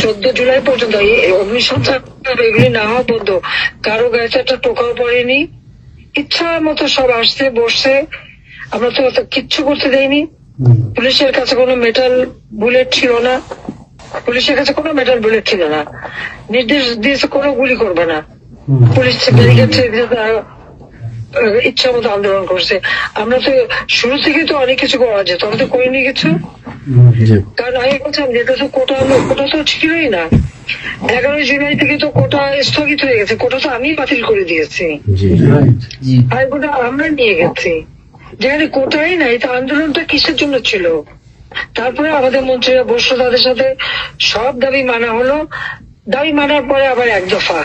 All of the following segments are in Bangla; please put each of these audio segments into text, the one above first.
চোদ্দ জুলাই পর্যন্ত। এই অগ্নিসংখ্যা এগুলি না হওয়া পর্যন্ত কারও গায়ে একটা টোকাও পড়েনি। ইচ্ছা মতো সব আসছে বসছে। আমরা তো কিচ্ছু করতে দেয়নি পুলিশের কাছে কোনো মেটাল বুলেট ছিল না। পুলিশের কাছে কোনো মেটাল বুলেট ছিল না। নির্দেশ দিয়েছে কোনো গুলি করবে না। পুলিশ ব্যারিকেড ইচ্ছা মতো আন্দোলন করছে। আমরা তো শুরু থেকে তো অনেক কিছু করা যেত আমরা তো করিনি কিছু। কারণ আমি বলছিলাম যে তো কোটা কোটা তো ছিলই না। এগারোই জুলাই থেকে তো কোটা স্থগিত হয়ে গেছে কোটা তো আমি বাতিল করে দিয়েছি। আর কোটা আমরা নিয়ে গেছি। যেখানে কোটাই নাই তা আন্দোলনটা কিসের জন্য ছিল? তারপরে আমাদের মন্ত্রীরা বসল তাদের সাথে। সব দাবি মানা হলো। দাবি মানার পরে আবার এক দফা।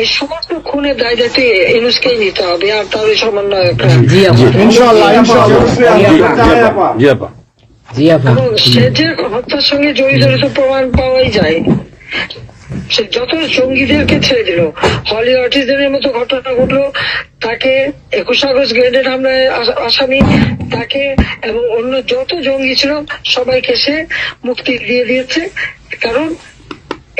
এই সমস্ত খুনের দায় নিতে হবে আর সমন্বয়করা জি আপা সে যে হত্যার সঙ্গে জড়িত রয়েছে প্রমাণ পাওয়াই যায়। সে যত জঙ্গিদেরকে ছেড়ে দিল হলি আর্টিস্টদের মতো ঘটনা ঘটলো তাকে একুশ আগস্ট গ্রেনেড হামলায় আসামি তাকে এবং অন্য যত জঙ্গি ছিল সবাইকে সে মুক্তি দিয়ে দিয়েছে। কারণ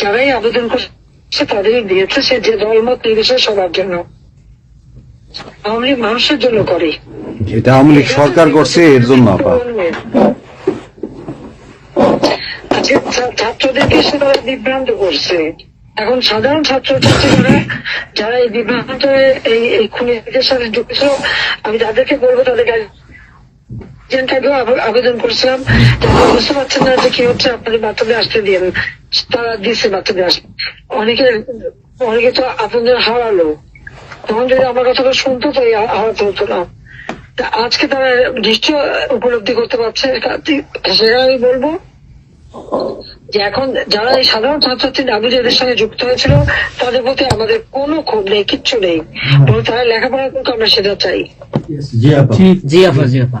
যারাই আবেদন করছে তাদের দিয়েছে সে যে দলমত নির্বিশেষে সবার জন্য। আওয়ামী লীগ মানুষের জন্য করে। এটা আওয়ামী লীগ সরকার করছে এর জন্য আপা। আজকে ছাত্রদেরকে সে তারা বিভ্রান্ত করছে? এখন সাধারণ ছাত্র ছাত্রীরা যারা এই বিভ্রান্ত এই এই খুনিদের সাথে যুক্ত আমি তাদেরকে বলব তাদের গার্জেনটাকেও আবেদন করছিলাম বুঝতে পারছেন না যে কি হচ্ছে আপনাদের বাচ্চাদের আসতে দিন তারা দিচ্ছে বাচ্চাদের আসতে অনেকে অনেকে তো আপনাদের হারালো তখন যদি আমার কথাটা শুনতো তো আহত হতো না আজকে তারা নিশ্চয় উপলব্ধি করতে পারছে সেটা আমি বলব যে এখন যারা এই সাধারণ ছাত্রছাত্রী নাবিজের সঙ্গে যুক্ত হয়েছিল তাদের প্রতি আমাদের কোনো ক্ষোভ নেই কিচ্ছু নেই বরং তারা লেখাপড়া করতে আমরা সেটা চাই জি আপা জি আপা জি আপা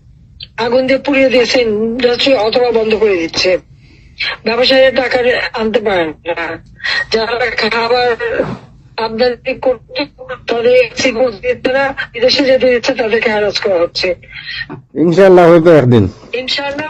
আগুন দিয়ে পুড়িয়ে দিয়েছে ইন্ডাস্ট্রি অথবা বন্ধ করে দিচ্ছে ব্যবসায়ীরা টাকা আনতে পারেন না যারা খাবার আমদানি করতে তাদের না বিদেশে যেতে দিচ্ছে তাদেরকে হ্যারাস করা হচ্ছে ইনশাল্লাহ হয়তো একদিন তার তার। ইনশাল্লাহ।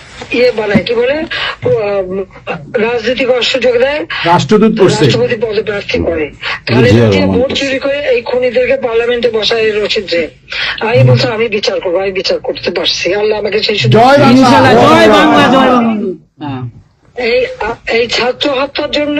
ইয়ে বানায় কি বলে? উম, রাজনীতি করার সুযোগ দেয় রাষ্ট্রদূত রাষ্ট্রপতি পদপ্রার্থী করে। ভোট চুরি করে এই খুনিদেরকে পার্লামেন্টে বসায় রচিত আমি বলছি আমি বিচার করব আমি বিচার করতে পারছি। আল্লাহ আমাকে সেই সুযোগ জয় বাংলা। জয় বাংলা জয় বাংলা। হ্যাঁ। এই এই ছাত্র হত্যার জন্য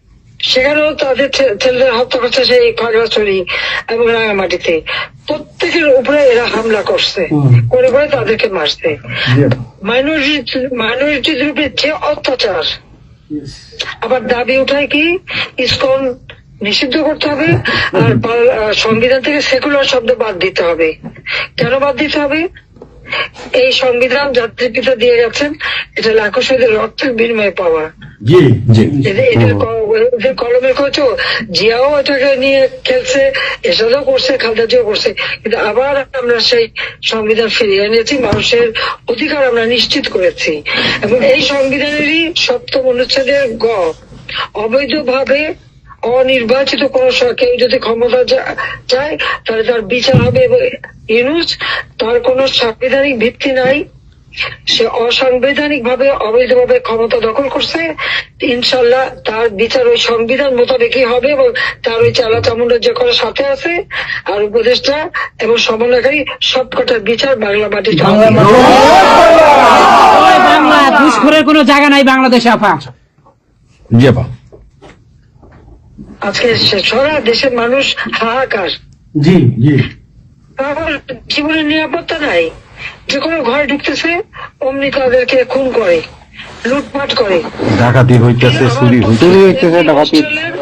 সেখানেও তাদের ছেলেদের হত্যা করছে সেই খাগড়াছড়ি এবং রাঙামাটিতে প্রত্যেকের উপরে এরা হামলা করছে। করে করে তাদেরকে মারছে। মাইনরিটি মাইনরিটিদের উপরে যে অত্যাচার। আবার দাবি উঠায় কি? ইসকন নিষিদ্ধ করতে হবে আর সংবিধান থেকে সেকুলার শব্দ বাদ দিতে হবে। কেন বাদ দিতে হবে? এই সংবিধান জাতির পিতা দিয়ে গেছেন এটা লাখো শহীদের রক্তের বিনিময়ে পাওয়া। এদের কলমের কচু জিয়াও এটাকে নিয়ে খেলছে এসবও করছে খালদা করছে। কিন্তু আবার আমরা সেই সংবিধান ফিরিয়ে এনেছি মানুষের অধিকার আমরা নিশ্চিত করেছি। এবং এই সংবিধানেরই সপ্তম অনুচ্ছেদের গ অবৈধভাবে অনির্বাচিত কোন কেউ যদি ক্ষমতা চায় তাহলে তার বিচার হবে এবং ইউনুস তার কোনো সাংবিধানিক ভিত্তি নাই। সে অসাংবিধানিক ভাবে অবৈধভাবে ক্ষমতা দখল করছে। ইনশাল্লাহ তার বিচার ওই সংবিধান মোতাবেকই হবে এবং তার ওই চালা চামুন্ডার যে করার সাথে আছে আর উপদেষ্টা এবং সমন্বয়কারী সবকটার বিচার বাংলা মাটিতে হবে। জয় বাংলা ঘুষখোরের কোনো জায়গা নাই বাংলাদেশে আপা। জি আপা। আজকে সে- সারা দেশের মানুষ হাহাকার। জি জি। কারণ জীবনের নিরাপত্তা নাই। যে কোনো ঘরে ঢুকতেছে অমনি তাদেরকে খুন করে লুটপাট করে। ডাকাতি হইতেছে চুরি হইতেছে।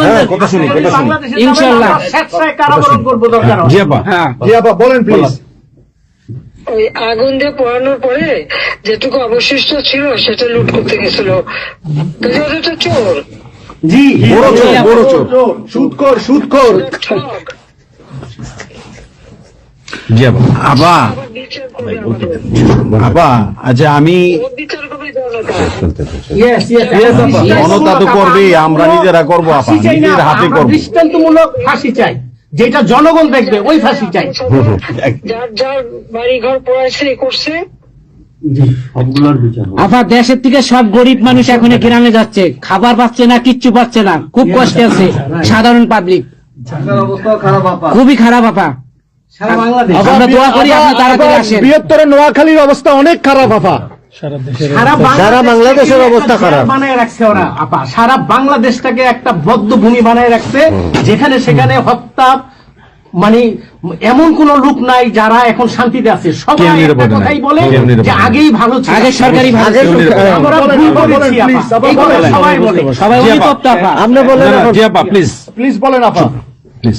হ্যাঁ, কথা শুনি কথা শুনি ইনশাআল্লাহ। স্বেচ্ছায় কারাবরণ করব দরকার জি আপা হ্যাঁ। জি আপা বলেন। প্লিজ ওই আগুন দিয়ে পোড়ানোর পরে যেটুকু অবশিষ্ট ছিল সেটা লুট করতে গেছিল। চোর। জি বড় চোর বড় চোর। সুদখোর ঠক জি আপা আবার আচ্ছা আমি ও বিচার করবে জনতা Yes, yes, yes, আপা। জনতা তো করবেই, আমরা নিজেরা করব, আপা। ফাঁসি চাই না, নিজের হাতে করব। দৃষ্টান্তমূলক ফাঁসি চাই। যেটা জনগণ দেখবে ওই ফাঁসি চাই। যার যার বাড়ি ঘর পড়াইছে করছে আপা দেশের থেকে সব গরিব মানুষ এখন গ্রামে যাচ্ছে। খাবার পাচ্ছে না কিচ্ছু পাচ্ছে না। খুব কষ্টে আছে। সাধারণ পাবলিক খুবই খারাপ আপা বৃহত্তর নোয়াখালীর অবস্থা অনেক খারাপ আপা সারা বাংলাদেশের অবস্থা খারাপ। বানায় রাখছে ওরা আপা সারা বাংলাদেশটাকে একটা বদ্ধ ভূমি বানায় রাখছে যেখানে সেখানে হত্যা মানে এমন কোন লোক নাই যারা এখন শান্তিতে আছে। সবাই। কথাই বলে যে আগেই ভালো ছিল। আগে সরকারি আমরা ভুল করেছি আপা। এই কথা সবাই বলে। সবাই জি আপা। অনুতপ্ত আপা আপনি বলেন জি আপা প্লিজ প্লিজ বলেন আপা প্লিজ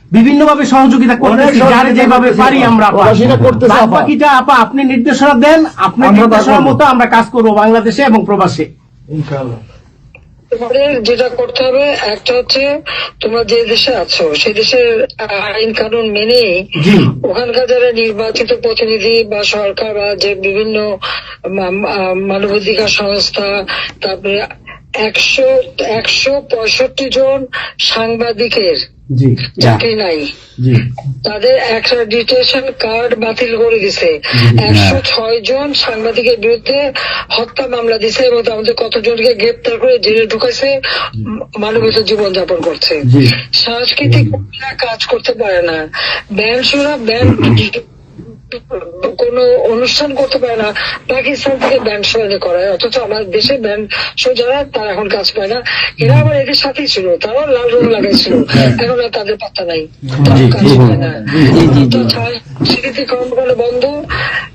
বিভিন্ন ভাবে সহযোগিতা করতেছি যার যেভাবে পারি আমরা বাকিটা আপা আপনি নির্দেশনা দেন আপনার নির্দেশনা মতো আমরা কাজ করব বাংলাদেশে এবং প্রবাসে। তোমাদের যেটা করতে হবে একটা হচ্ছে তোমরা যে দেশে আছো সেই দেশের আইন কানুন মেনে ওখানকার যারা নির্বাচিত প্রতিনিধি বা সরকার বা যে বিভিন্ন মানবাধিকার সংস্থা তারপরে একশো একশো পঁয়ষট্টি জন সাংবাদিকের চাকরি নাই। তাদের একটা ডিটেশন কার্ড বাতিল করে দিছে। একশো ছয় জন সাংবাদিকের বিরুদ্ধে হত্যা মামলা দিছে এবং আমাদের কতজনকে গ্রেপ্তার করে জেলে ঢুকাইছে মানবিত জীবন যাপন করছে। সাংস্কৃতিক কাজ করতে পারে না। ব্যান্ড শোনা ব্যান্ড কোন অনুষ্ঠান করতে পারে না পাকিস্তান থেকে ব্যান্ড এনে করায়। অথচ আমার দেশে ব্যান্ড শো যারা তারা এখন কাজ পায় না। এরা আবার এদের সাথেই ছিল তারাও লাল রং লাগাইছিল। এখন আর তাদের পাত্তা নাই। তারা কাজ পায় না। সাংস্কৃতিক কর্মকাণ্ড বন্ধ।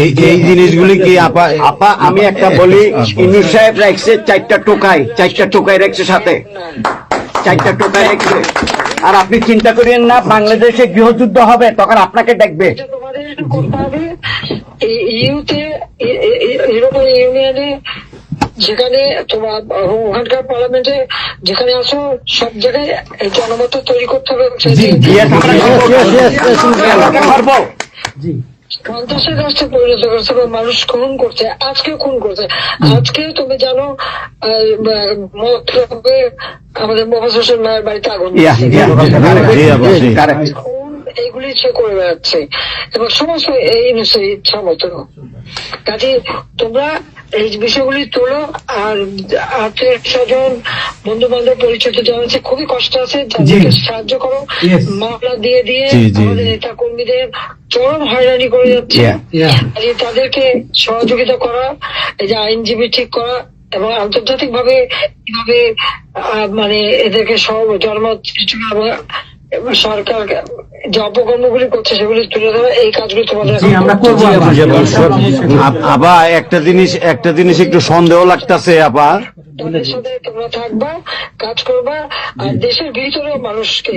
এই এই জিনিসগুলি কি আপা আপা আমি একটা বলি ইনু সাহেব রাখছে চারটা টোকাই চারটা টোকাই রাখছে সাথে চারটা টোকা রেখে আর আপনি চিন্তা করিয়েন না বাংলাদেশে গৃহযুদ্ধ হবে তখন আপনাকে দেখবে ইউতে ইউনিয়নে যেখানে তোমার ওখানকার পার্লামেন্টে যেখানে আসো সব জায়গায় এই জনমত তৈরি করতে হবে সন্ত্রাসের রাষ্ট্রে পরিণত করছে বা মানুষ খুন করছে আজকে খুন করছে। আজকে তুমি জানো আমাদের মোহাম্মদ হোসেন মায়ের বাড়িতে আগুন এইগুলি সে করে বেড়াচ্ছে। এবং সমস্ত এই মতো কাজে তোমরা এই বিষয়গুলি তোলো আর আত্মীয় স্বজন বন্ধু বান্ধব পরিচিত যারা আছে খুবই কষ্ট আছে তাদেরকে সাহায্য করো মামলা দিয়ে দিয়ে আমাদের নেতা কর্মীদের চরম হয়রানি করে যাচ্ছে. কাজে তাদেরকে সহযোগিতা করা এই যে আইনজীবী ঠিক করা এবং আন্তর্জাতিক ভাবে কীভাবে মানে এদেরকে সব জন্ম এবং সরকার যে অপকর্মগুলি করছে সেগুলি তুলে ধরা এই কাজগুলি তোমাদের আমরা করব। আপা, একটা জিনিস একটা জিনিস একটু সন্দেহ লাগতাছে আপা। তোমরা থাকবা কাজ করবা আর দেশের ভিতরে মানুষকে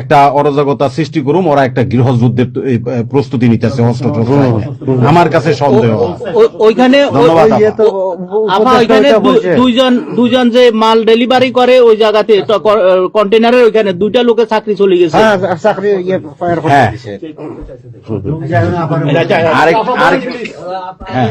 একটা অরাজকতা সৃষ্টি করুম ওরা একটা গৃহযুদ্ধের প্রস্তুতি নিতেছে অস্ত্র আমার কাছে সন্দেহ। ওইখানে দুইজন দুইজন যে মাল ডেলিভারি করে ওই জায়গাতে কন্টেনারের ওইখানে দুইটা লোকের চাকরি চলে গেছে। হ্যাঁ আরেক আরেক হ্যাঁ।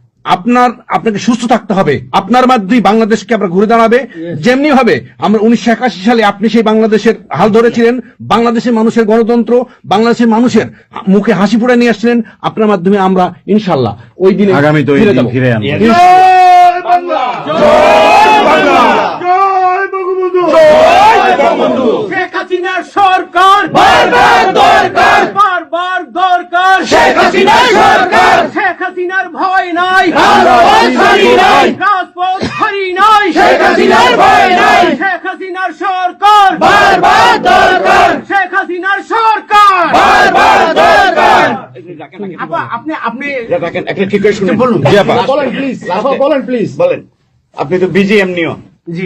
আপনার আপনাকে সুস্থ থাকতে হবে। আপনার মাধ্যমেই বাংলাদেশকে আমরা ঘুরে দাঁড়াবে। যেমনি ভাবে আমরা উনিশশো একাশি সালে আপনি সেই বাংলাদেশের হাল ধরেছিলেন বাংলাদেশের মানুষের গণতন্ত্র বাংলাদেশের মানুষের মুখে হাসি ফুটে নিয়ে আসছিলেন আপনার মাধ্যমে আমরা ইনশাল্লাহ ওই দিনে আগামী তো ফিরে সরকার! বারবার দরকার। শেখ হাসিনার সরকার শেখ হাসিনার ভয় নাই। রাজপথ হারি নাই। রাজপথ হারি নাই। শেখ হাসিনার ভয় নাই। শেখ হাসিনার সরকার। বারবার দরকার। শেখ হাসিনার সরকার। বারবার দরকার। আপা আপনি আপনি একটা ঠিক করে শুনুন। বলুন। জি আপা। বলেন প্লিজ বলেন প্লিজ বলেন। আপনি তো বিজিএম নিও। জি।